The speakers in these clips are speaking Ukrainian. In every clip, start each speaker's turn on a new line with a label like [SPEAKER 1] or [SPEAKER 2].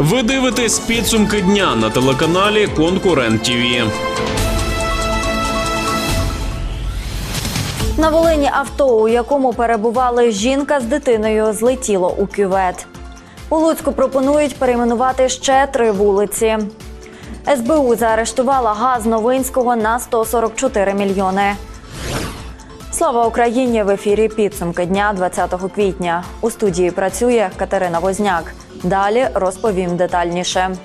[SPEAKER 1] Ви дивитесь підсумки дня на телеканалі Конкурент ТІВІ.
[SPEAKER 2] На Волині авто, у якому перебували жінка з дитиною, злетіло у кювет. У Луцьку пропонують перейменувати ще три вулиці. СБУ заарештувала газ Новинського на 144 мільйони. Слава Україні! В ефірі підсумки дня 20 квітня. У студії працює Катерина Возняк. Далі розповім детальніше.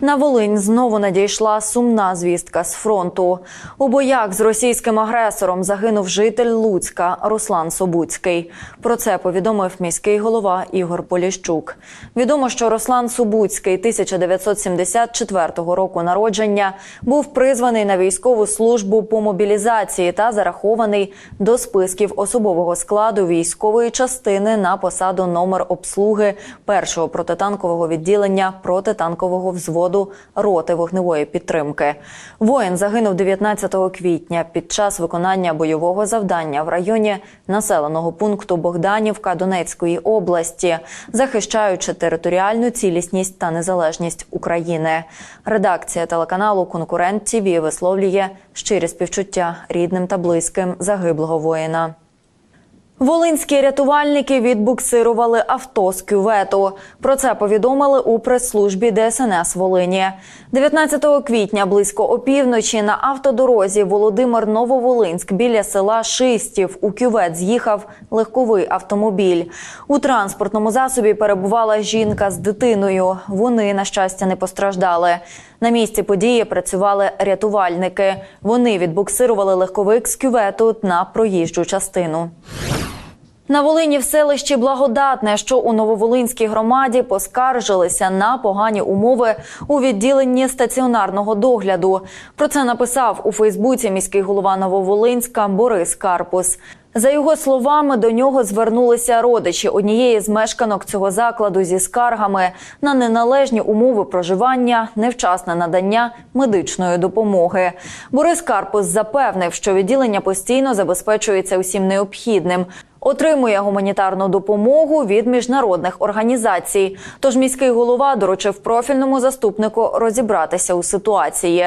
[SPEAKER 2] На Волинь знову надійшла сумна звістка з фронту. У боях з російським агресором загинув житель Луцька Руслан Собуцький. Про це повідомив міський голова Ігор Поліщук. Відомо, що Руслан Собуцький 1974 року народження був призваний на військову службу по мобілізації та зарахований до списків особового складу військової частини на посаду номер обслуги першого протитанкового відділення протитанкового взводу роти вогневої підтримки. Воїн загинув 19 квітня під час виконання бойового завдання в районі населеного пункту Богданівка Донецької області, захищаючи територіальну цілісність та незалежність України. Редакція телеканалу Конкурент ТІВІ висловлює щирі співчуття рідним та близьким загиблого воїна. Волинські рятувальники відбуксирували авто з кювету. Про це повідомили у прес-службі ДСНС Волині. 19 квітня близько опівночі на автодорозі Володимир Нововолинськ біля села Шистів у кювет з'їхав легковий автомобіль. У транспортному засобі перебувала жінка з дитиною. Вони, на щастя, не постраждали. На місці події працювали рятувальники. Вони відбуксирували легковик з кювету на проїжджу частину. На Волині в селищі Благодатне, що у Нововолинській громаді, поскаржилися на погані умови у відділенні стаціонарного догляду. Про це написав у Фейсбуці міський голова Нововолинська Борис Карпус. За його словами, до нього звернулися родичі однієї з мешканок цього закладу зі скаргами на неналежні умови проживання, невчасне надання медичної допомоги. Борис Карпус запевнив, що відділення постійно забезпечується усім необхідним. Отримує гуманітарну допомогу від міжнародних організацій. Тож міський голова доручив профільному заступнику розібратися у ситуації.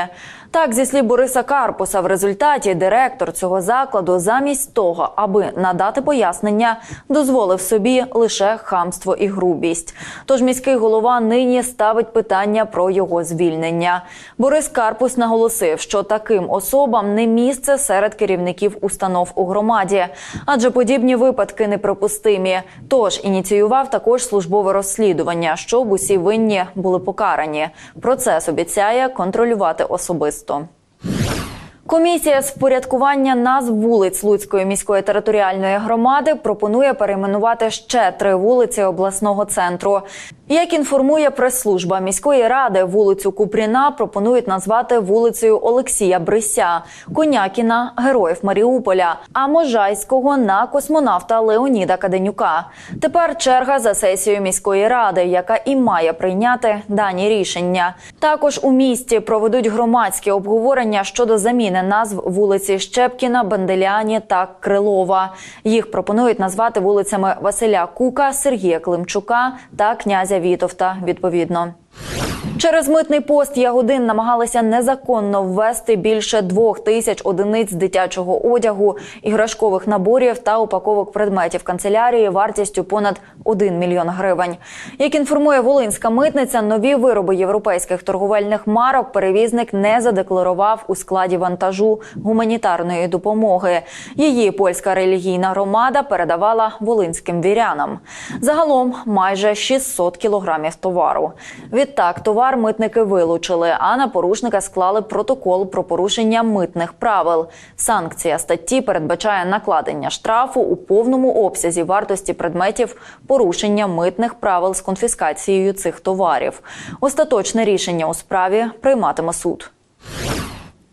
[SPEAKER 2] Так, зі слів Бориса Карпуса, в результаті директор цього закладу, замість того, аби надати пояснення, дозволив собі лише хамство і грубість. Тож міський голова нині ставить питання про його звільнення. Борис Карпус наголосив, що таким особам не місце серед керівників установ у громаді, адже подібні випадки неприпустимі. Тож ініціював також службове розслідування, щоб усі винні були покарані. Процес обіцяє контролювати особисто. Комісія з впорядкування назв вулиць Луцької міської територіальної громади пропонує перейменувати ще три вулиці обласного центру. Як інформує прес-служба міської ради, вулицю Купріна пропонують назвати вулицею Олексія Брися, Конякіна Героїв Маріуполя, а Можайського на космонавта Леоніда Каденюка. Тепер черга за сесією міської ради, яка і має прийняти дані рішення. Також у місті проведуть громадські обговорення щодо заміни назв вулиці Щепкіна, Банделяні та Крилова. Їх пропонують назвати вулицями Василя Кука, Сергія Климчука та князя Вітовта. Відповідно. Через митний пост Ягодин намагалися незаконно ввести більше двох тисяч одиниць дитячого одягу, іграшкових наборів та упаковок предметів канцелярії вартістю понад 1 мільйон гривень. Як інформує Волинська митниця, нові вироби європейських торговельних марок перевізник не задекларував у складі вантажу гуманітарної допомоги. Її польська релігійна громада передавала волинським вірянам. Загалом майже 600 кілограмів товару. Відтак товар митники вилучили, а на порушника склали протокол про порушення митних правил. Санкція статті передбачає накладення штрафу у повному обсязі вартості предметів порушення митних правил з конфіскацією цих товарів. Остаточне рішення у справі прийматиме суд.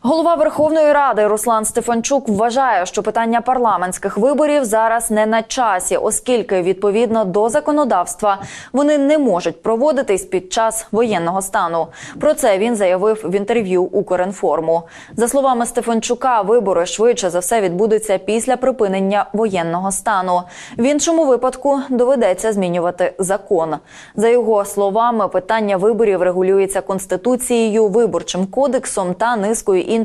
[SPEAKER 2] Голова Верховної Ради Руслан Стефанчук вважає, що питання парламентських виборів зараз не на часі, оскільки відповідно до законодавства вони не можуть проводитись під час воєнного стану. Про це він заявив в інтерв'ю Укрінформу. За словами Стефанчука, вибори швидше за все відбудуться після припинення воєнного стану. В іншому випадку доведеться змінювати закон. За його словами, питання виборів регулюється конституцією, виборчим кодексом та низкою інших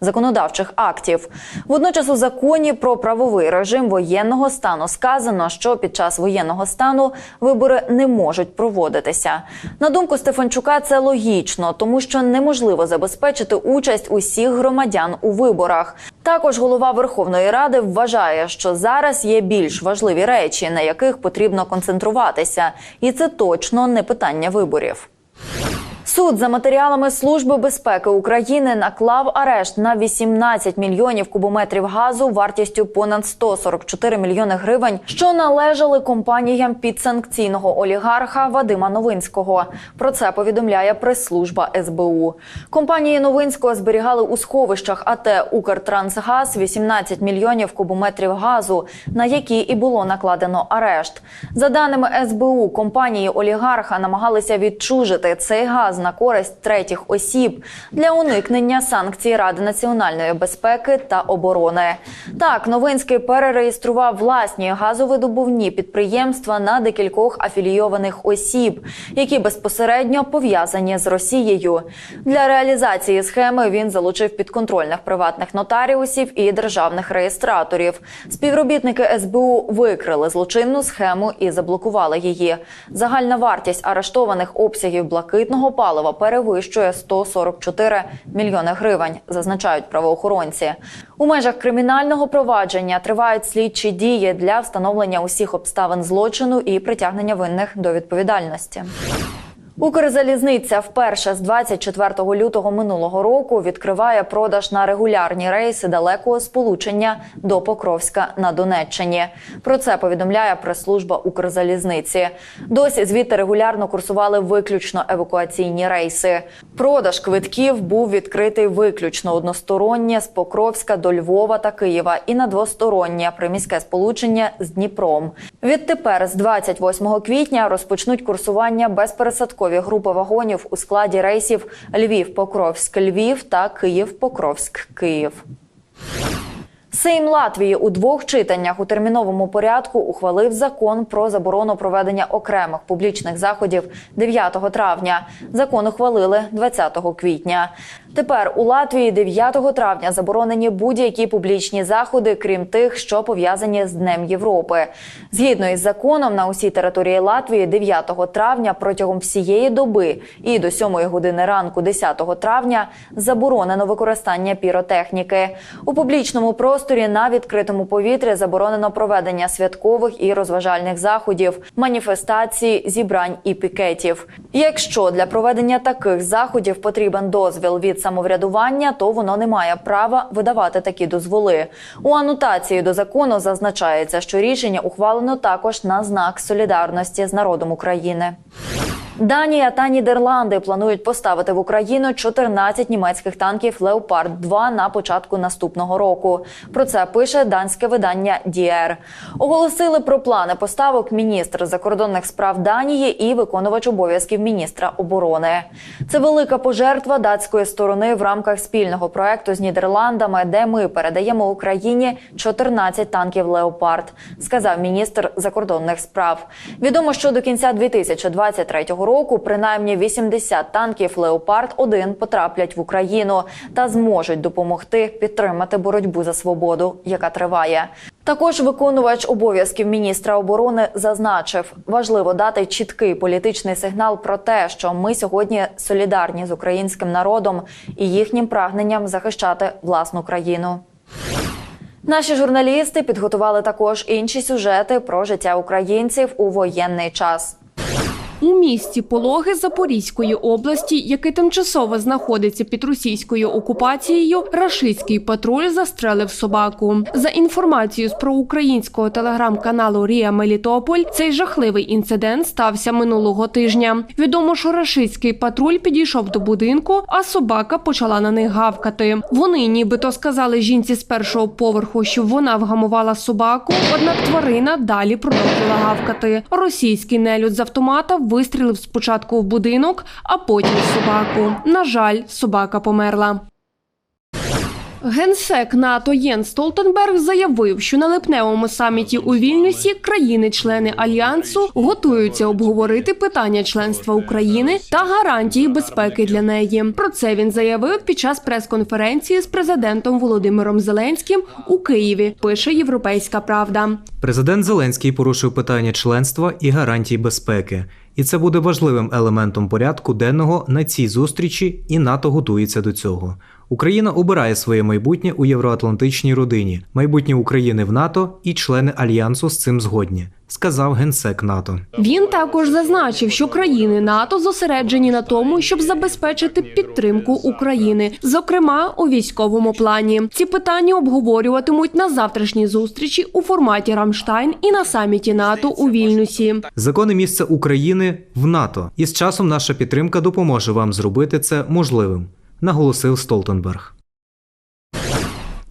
[SPEAKER 2] законодавчих актів. Водночас у законі про правовий режим воєнного стану сказано, що під час воєнного стану вибори не можуть проводитися. На думку Стефанчука, це логічно, тому що неможливо забезпечити участь усіх громадян у виборах. Також голова Верховної Ради вважає, що зараз є більш важливі речі, на яких потрібно концентруватися, і це точно не питання виборів. Суд за матеріалами Служби безпеки України наклав арешт на 18 мільйонів кубометрів газу вартістю понад 144 мільйони гривень, що належали компаніям підсанкційного олігарха Вадима Новинського. Про це повідомляє прес-служба СБУ. Компанії Новинського зберігали у сховищах АТ «Укртрансгаз» 18 мільйонів кубометрів газу, на які і було накладено арешт. За даними СБУ, компанії олігарха намагалися відчужити цей газ на користь третіх осіб для уникнення санкцій Ради національної безпеки та оборони. Так, Новинський перереєстрував власні газовидобувні підприємства на декількох афілійованих осіб, які безпосередньо пов'язані з Росією. Для реалізації схеми він залучив підконтрольних приватних нотаріусів і державних реєстраторів. Співробітники СБУ викрили злочинну схему і заблокували її. Загальна вартість арештованих обсягів блакитного палива перевищує 144 мільйони гривень, зазначають правоохоронці. У межах кримінального провадження тривають слідчі дії для встановлення усіх обставин злочину і притягнення винних до відповідальності. Укрзалізниця вперше з 24 лютого минулого року відкриває продаж на регулярні рейси далекого сполучення до Покровська на Донеччині. Про це повідомляє прес-служба Укрзалізниці. Досі звідти регулярно курсували виключно евакуаційні рейси. Продаж квитків був відкритий виключно одностороннє з Покровська до Львова та Києва і на двостороннє приміське сполучення з Дніпром. Відтепер з 28 квітня розпочнуть курсування безпересадкові групи вагонів у складі рейсів Львів-Покровськ-Львів та Київ-Покровськ-Київ. Сейм Латвії у двох читаннях у терміновому порядку ухвалив закон про заборону проведення окремих публічних заходів 9 травня. Закон ухвалили 20 квітня. Тепер у Латвії 9 травня заборонені будь-які публічні заходи, крім тих, що пов'язані з Днем Європи. Згідно із законом, на усій території Латвії 9 травня протягом всієї доби і до 7 години ранку 10 травня заборонено використання піротехніки. У публічному просторі на відкритому повітрі заборонено проведення святкових і розважальних заходів, маніфестацій, зібрань і пікетів. Якщо для проведення таких заходів потрібен дозвіл від самоврядування, то воно не має права видавати такі дозволи. У анотації до закону зазначається, що рішення ухвалено також на знак солідарності з народом України. Данія та Нідерланди планують поставити в Україну 14 німецьких танків Леопард 2 на початку наступного року. Про це пише данське видання Діер. Оголосили про плани поставок міністр закордонних справ Данії і виконувач обов'язків міністра оборони. Це велика пожертва датської сторони в рамках спільного проекту з Нідерландами, де ми передаємо Україні 14 танків Леопард, сказав міністр закордонних справ. Відомо, що до кінця 2023 року принаймні 80 танків Леопард 1 потраплять в Україну та зможуть допомогти підтримати боротьбу за свободу, яка триває. Також виконувач обов'язків міністра оборони зазначив, важливо дати чіткий політичний сигнал про те, що ми сьогодні солідарні з українським народом і їхнім прагненням захищати власну країну. Наші журналісти підготували також інші сюжети про життя українців у воєнний час.
[SPEAKER 3] У місті Пологи Запорізької області, яке тимчасово знаходиться під російською окупацією, рашистський патруль застрелив собаку. За інформацією з проукраїнського телеграм-каналу Рія Мелітополь, цей жахливий інцидент стався минулого тижня. Відомо, що рашистський патруль підійшов до будинку, а собака почала на них гавкати. Вони нібито сказали жінці з першого поверху, щоб вона вгамувала собаку. Однак тварина далі продовжила гавкати. Російський нелюд з автомата вистрілив спочатку в будинок, а потім в собаку. На жаль, собака померла. Генсек НАТО Єн Столтенберг заявив, що на липневому саміті у Вільнюсі країни-члени альянсу готуються обговорити питання членства України та гарантії безпеки для неї. Про це він заявив під час прес-конференції з президентом Володимиром Зеленським у Києві. Пише Європейська Правда.
[SPEAKER 4] Президент Зеленський порушив питання членства і гарантій безпеки, і це буде важливим елементом порядку денного на цій зустрічі, і НАТО готується до цього. Україна обирає своє майбутнє у євроатлантичній родині, майбутнє України в НАТО і члени альянсу з цим згодні, сказав генсек НАТО.
[SPEAKER 3] Він також зазначив, що країни НАТО зосереджені на тому, щоб забезпечити підтримку України, зокрема у військовому плані. Ці питання обговорюватимуть на завтрашній зустрічі у форматі Рамштайн і на саміті НАТО у Вільнюсі.
[SPEAKER 4] Законне місце України в НАТО, і з часом наша підтримка допоможе вам зробити це можливим, наголосив Столтенберг.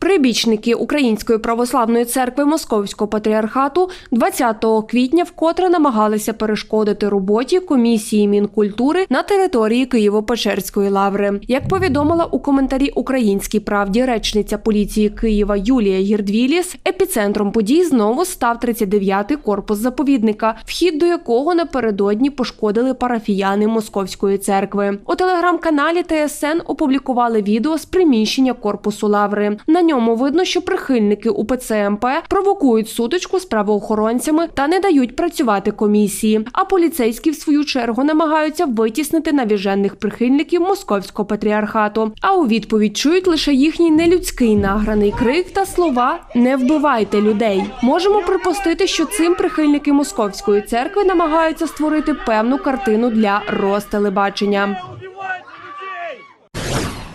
[SPEAKER 3] Прибічники Української православної церкви Московського патріархату 20 квітня вкотре намагалися перешкодити роботі комісії Мінкультури на території Києво-Печерської лаври. Як повідомила у коментарі Українській правді речниця поліції Києва Юлія Гірдвіліс, епіцентром подій знову став 39-й корпус заповідника, вхід до якого напередодні пошкодили парафіяни Московської церкви. У телеграм-каналі ТСН опублікували відео з приміщення корпусу лаври. На ньому видно, що прихильники УПЦ МП провокують сутичку з правоохоронцями та не дають працювати комісії. А поліцейські, в свою чергу, намагаються витіснити навіжених прихильників московського патріархату. А у відповідь чують лише їхній нелюдський награний крик та слова Не вбивайте людей. Можемо припустити, що цим прихильники московської церкви намагаються створити певну картину для розтелебачення.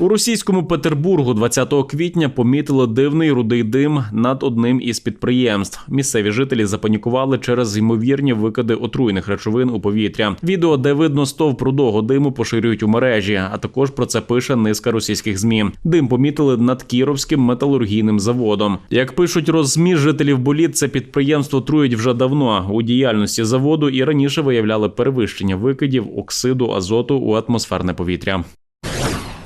[SPEAKER 1] У російському Петербургу 20 квітня помітили дивний рудий дим над одним із підприємств. Місцеві жителі запанікували через ймовірні викиди отруйних речовин у повітря. Відео, де видно стовп рудого диму, поширюють у мережі. А також про це пише низка російських змі. Дим помітили над Кіровським металургійним заводом. Як пишуть роззмі жителів боліт, це підприємство трують вже давно. У діяльності заводу і раніше виявляли перевищення викидів оксиду азоту у атмосферне повітря.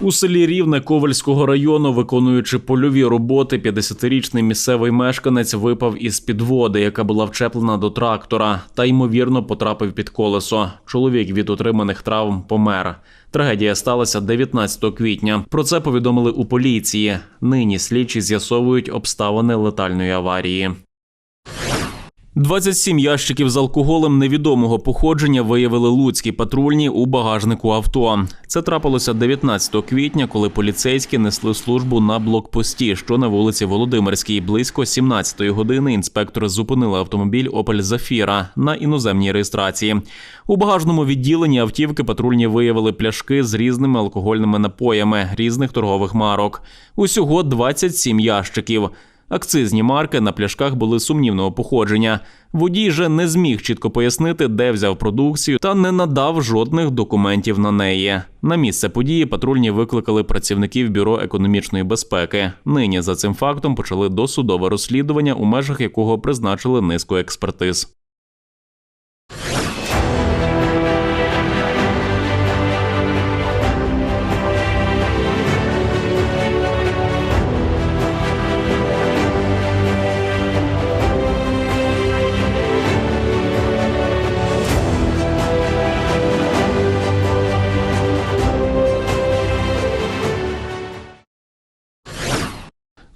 [SPEAKER 1] У селі Рівне Ковальського району, виконуючи польові роботи, 50-річний місцевий мешканець випав із під води, яка була вчеплена до трактора, та ймовірно потрапив під колесо. Чоловік від отриманих травм помер. Трагедія сталася 19 квітня. Про це повідомили у поліції. Нині слідчі з'ясовують обставини летальної аварії. 27 ящиків з алкоголем невідомого походження виявили луцькі патрульні у багажнику авто. Це трапилося 19 квітня, коли поліцейські несли службу на блокпості, що на вулиці Володимирській. Близько 17-ї години інспектори зупинили автомобіль Опель Зафіра на іноземній реєстрації. У багажному відділенні автівки патрульні виявили пляшки з різними алкогольними напоями різних торгових марок. Усього 27 ящиків. Акцизні марки на пляшках були сумнівного походження. Водій же не зміг чітко пояснити, де взяв продукцію, та не надав жодних документів на неї. На місце події патрульні викликали працівників бюро економічної безпеки. Нині за цим фактом почали досудове розслідування, у межах якого призначили низку експертиз.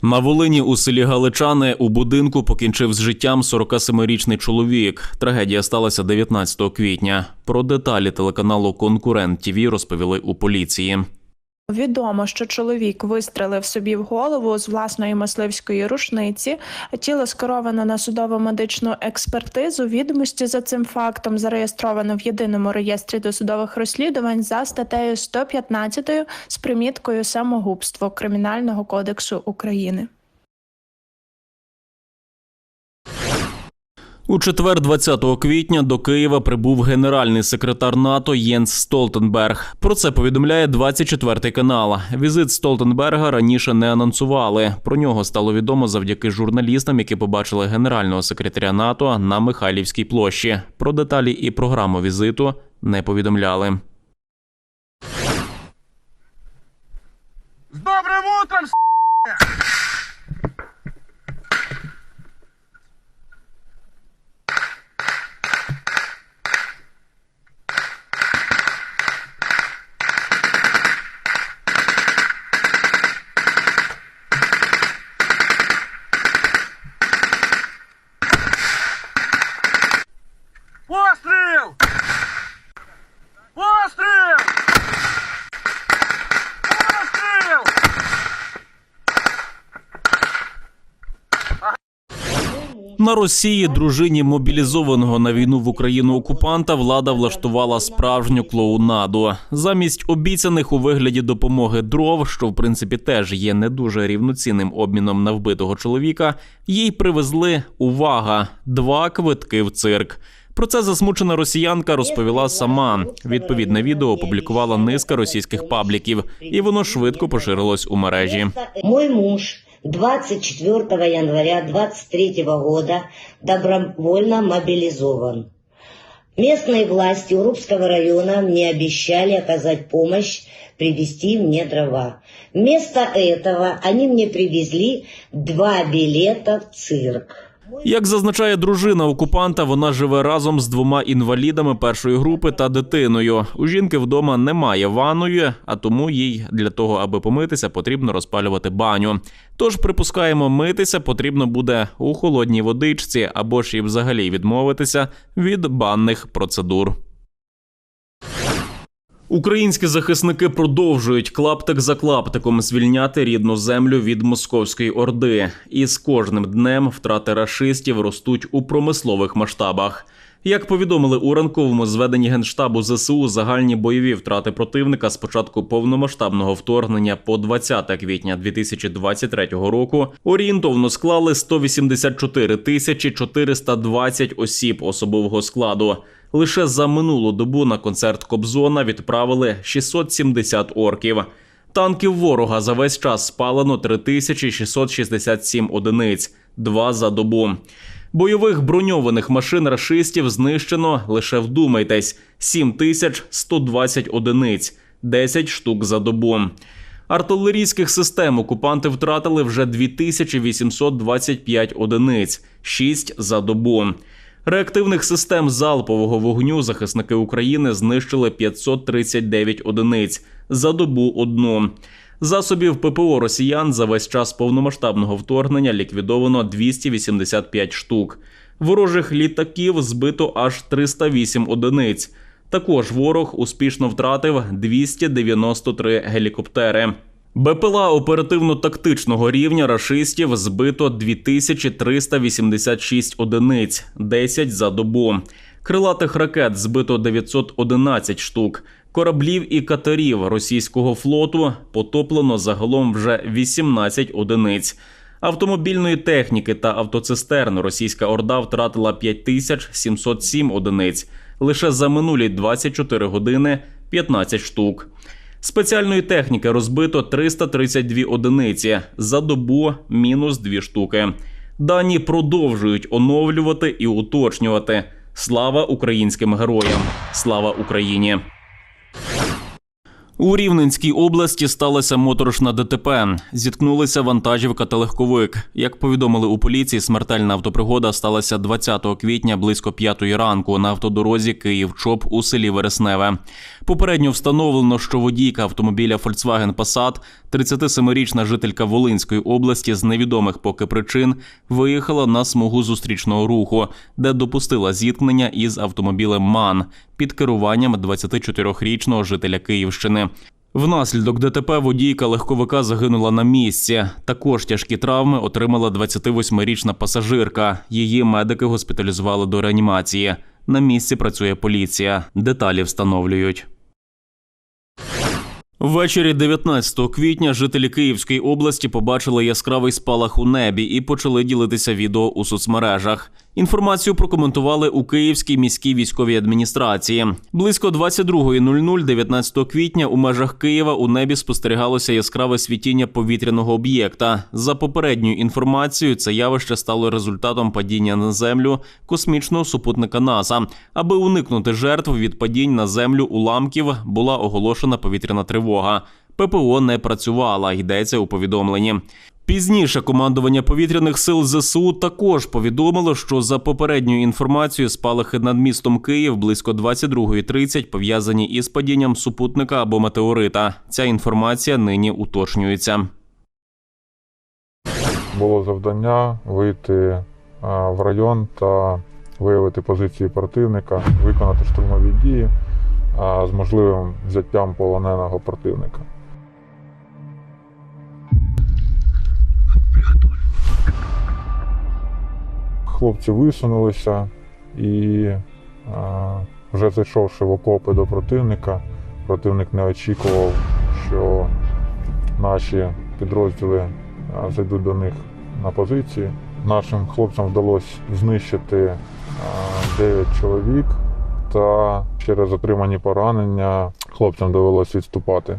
[SPEAKER 1] На Волині у селі Галичани у будинку покінчив з життям 47-річний чоловік. Трагедія сталася 19 квітня. Про деталі телеканалу Конкурент ТІВІ розповіли у поліції.
[SPEAKER 5] Відомо, що чоловік вистрелив собі в голову з власної мисливської рушниці. Тіло скеровано на судово-медичну експертизу. Відомості за цим фактом зареєстровано в єдиному реєстрі досудових розслідувань за статтею 115 з приміткою самогубство Кримінального кодексу України.
[SPEAKER 1] У четвер, 20 квітня, до Києва прибув генеральний секретар НАТО Єнс Столтенберг. Про це повідомляє 24 канал. Візит Столтенберга раніше не анонсували. Про нього стало відомо завдяки журналістам, які побачили генерального секретаря НАТО на Михайлівській площі. Про деталі і програму візиту не повідомляли.
[SPEAKER 6] С добрым утром,
[SPEAKER 1] На Росії дружині мобілізованого на війну в Україну окупанта влада влаштувала справжню клоунаду. Замість обіцяних у вигляді допомоги дров, що в принципі теж є не дуже рівноцінним обміном на вбитого чоловіка, їй привезли увага два квитки в цирк. Про це засмучена росіянка розповіла сама. Відповідне відео опублікувала низка російських пабліків, і воно швидко поширилось у мережі.
[SPEAKER 7] Мой муж 24 января 23 года добровольно мобилизован. Местные власти Урупского района мне обещали оказать помощь, привезти мне дрова. Вместо этого они мне привезли два билета в цирк.
[SPEAKER 1] Як зазначає дружина окупанта, вона живе разом з двома інвалідами першої групи та дитиною. У жінки вдома немає ванної, а тому їй для того, аби помитися, потрібно розпалювати баню. Тож припускаємо, митися потрібно буде у холодній водичці або ж і взагалі відмовитися від банних процедур. Українські захисники продовжують клаптик за клаптиком звільняти рідну землю від московської орди, і з кожним днем втрати рашистів ростуть у промислових масштабах. Як повідомили у ранковому зведенні генштабу ЗСУ, загальні бойові втрати противника з початку повномасштабного вторгнення по 20 квітня 2023 року орієнтовно склали 184 тисячі 420 осіб особового складу. Лише за минулу добу на концерт Кобзона відправили 670 орків. Танків ворога за весь час спалено 3667 одиниць, два за добу. Бойових броньованих машин рашистів знищено лише вдумайтесь 7120 одиниць, 10 штук за добу. Артилерійських систем окупанти втратили вже 2825 одиниць, 6 за добу. Реактивних систем залпового вогню захисники України знищили 539 одиниць за добу одну. Засобів ППО росіян за весь час повномасштабного вторгнення ліквідовано 285 штук. Ворожих літаків збито аж 308 одиниць. Також ворог успішно втратив 293 гелікоптери. БПЛА оперативно-тактичного рівня рашистів збито 2386 одиниць, 10 за добу. Крилатих ракет збито 911 штук. Кораблів і катерів російського флоту потоплено загалом вже 18 одиниць. Автомобільної техніки та автоцистерн російська орда втратила 5707 одиниць. Лише за минулі 24 години 15 штук. Спеціальної техніки розбито 332 одиниці за добу мінус 2 штуки. Дані продовжують оновлювати і уточнювати. Слава українським героям! Слава Україні! У Рівненській області сталося моторошна ДТП. Зіткнулися вантажівка та легковик. Як повідомили у поліції, смертельна автопригода сталася 20 квітня близько 5 ранку на автодорозі Київ-Чоп у селі Вересневе. Попередньо встановлено, що водійка автомобіля Volkswagen Passat, 37-річна жителька Волинської області з невідомих поки причин, виїхала на смугу зустрічного руху, де допустила зіткнення із автомобілем МАН під керуванням 24-річного жителя Київщини. Внаслідок ДТП водійка легковика загинула на місці. Також тяжкі травми отримала 28-річна пасажирка. Її медики госпіталізували до реанімації. На місці працює поліція. Деталі встановлюють. Ввечері 19 квітня жителі Київської області побачили яскравий спалах у небі і почали ділитися відео у соцмережах. Інформацію прокоментували у Київській міській військовій адміністрації. Близько 22.00 19 квітня у межах Києва у небі спостерігалося яскраве світіння повітряного об'єкта. За попередньою інформацією, це явище стало результатом падіння на землю космічного супутника НАСА. Аби уникнути жертв від падінь на землю уламків, була оголошена повітряна тривога. ППО не працювала, йдеться у повідомленні. Пізніше командування повітряних сил ЗСУ також повідомило, що за попередньою інформацією спалахи над містом Київ близько 22.30 пов'язані із падінням супутника або метеорита. Ця інформація нині уточнюється.
[SPEAKER 8] було завдання вийти в район та виявити позиції противника, виконати штурмові дії з можливим взяттям полоненого противника. Хлопці висунулися і, вже зайшовши в окопи до противника, противник не очікував, що наші підрозділи зайдуть до них на позиції. Нашим хлопцям вдалося знищити 9 чоловік, та через отримані поранення хлопцям довелося відступати.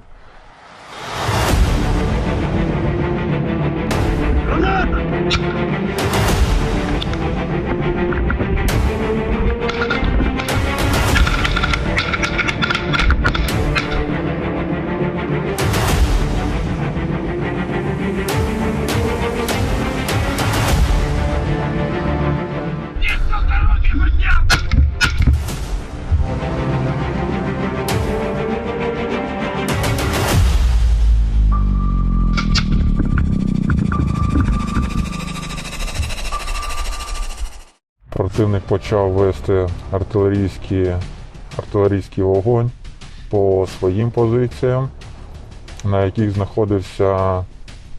[SPEAKER 8] Противник почав вести артилерійський, артилерійський вогонь по своїм позиціям, на яких знаходився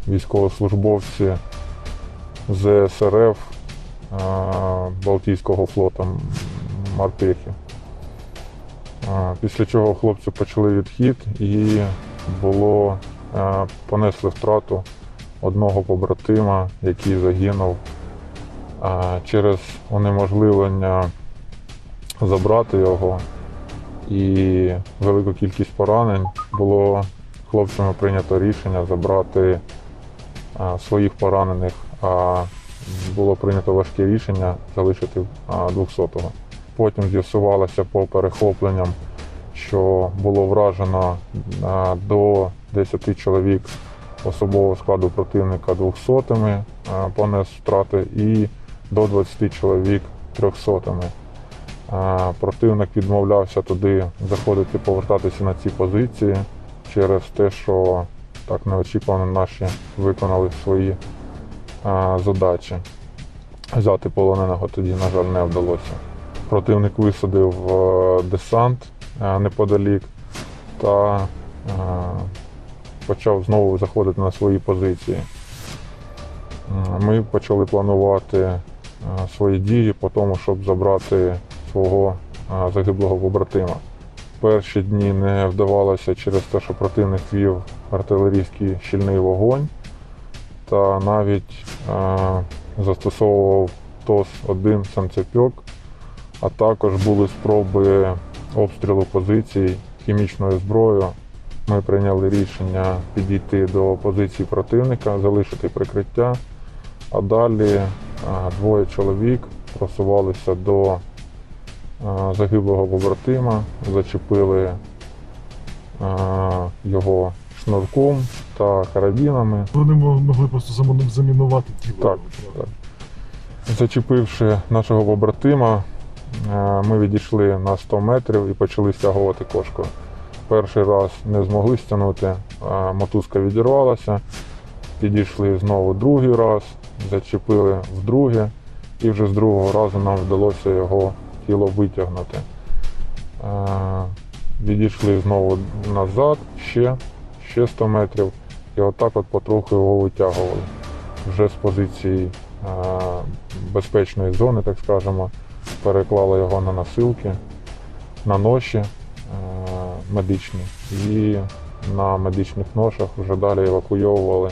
[SPEAKER 8] військовослужбовці ЗСРФ Балтійського флоту м, морпехи. А, Після чого хлопці почали відхід і було понесли втрату одного побратима, який загинув через унеможливлення забрати його і велику кількість поранень було хлопцями прийнято рішення забрати своїх поранених, а було прийнято важке рішення залишити а, 200-го. Потім з'ясувалося по перехопленням, що було вражено до 10 чоловік особового складу противника 200-ми, понес втрати і до 20 чоловік 300-ми. Противник відмовлявся туди заходити, повертатися на ці позиції через те, що так неочікувано наші виконали свої задачі. Взяти полоненого тоді, на жаль, не вдалося. Противник висадив е, десант е, неподалік та е, почав знову заходити на свої позиції. Ми почали планувати свої дії по тому, щоб забрати свого е, загиблого побратима. Перші дні не вдавалося через те, що противник вів артилерійський щільний вогонь та навіть е, застосовував ТОС-1 санцепьок, а також були спроби обстрілу позицій хімічною зброєю. Ми прийняли рішення підійти до позиції противника, залишити прикриття, а далі е, двоє чоловік просувалися до е, загиблого побратима, зачепили е, його шнурком та карабінами.
[SPEAKER 9] Вони могли просто замінувати тіло.
[SPEAKER 8] Так, так. Зачепивши нашого побратима, е, ми відійшли на 100 метрів і почали стягувати кошку. Перший раз не змогли стягнути, мотузка відірвалася, підійшли знову другий раз, зачепили вдруге, і вже з другого разу нам вдалося його тіло витягнути. Е, відійшли знову назад, ще, ще 100 метрів. І отак от потроху його витягували. Вже з позиції е, безпечної зони, так скажемо, переклали його на носилки, на ноші е, медичні і на медичних ношах вже далі евакуйовували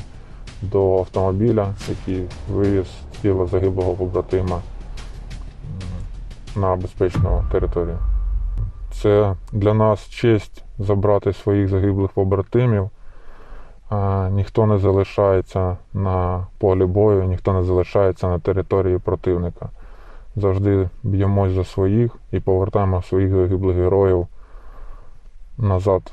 [SPEAKER 8] до автомобіля, який вивіз тіло загиблого побратима на безпечну територію. Це для нас честь забрати своїх загиблих побратимів. Ніхто не залишається на полі бою, ніхто не залишається на території противника. Завжди б'ємось за своїх і повертаємо своїх загиблих героїв назад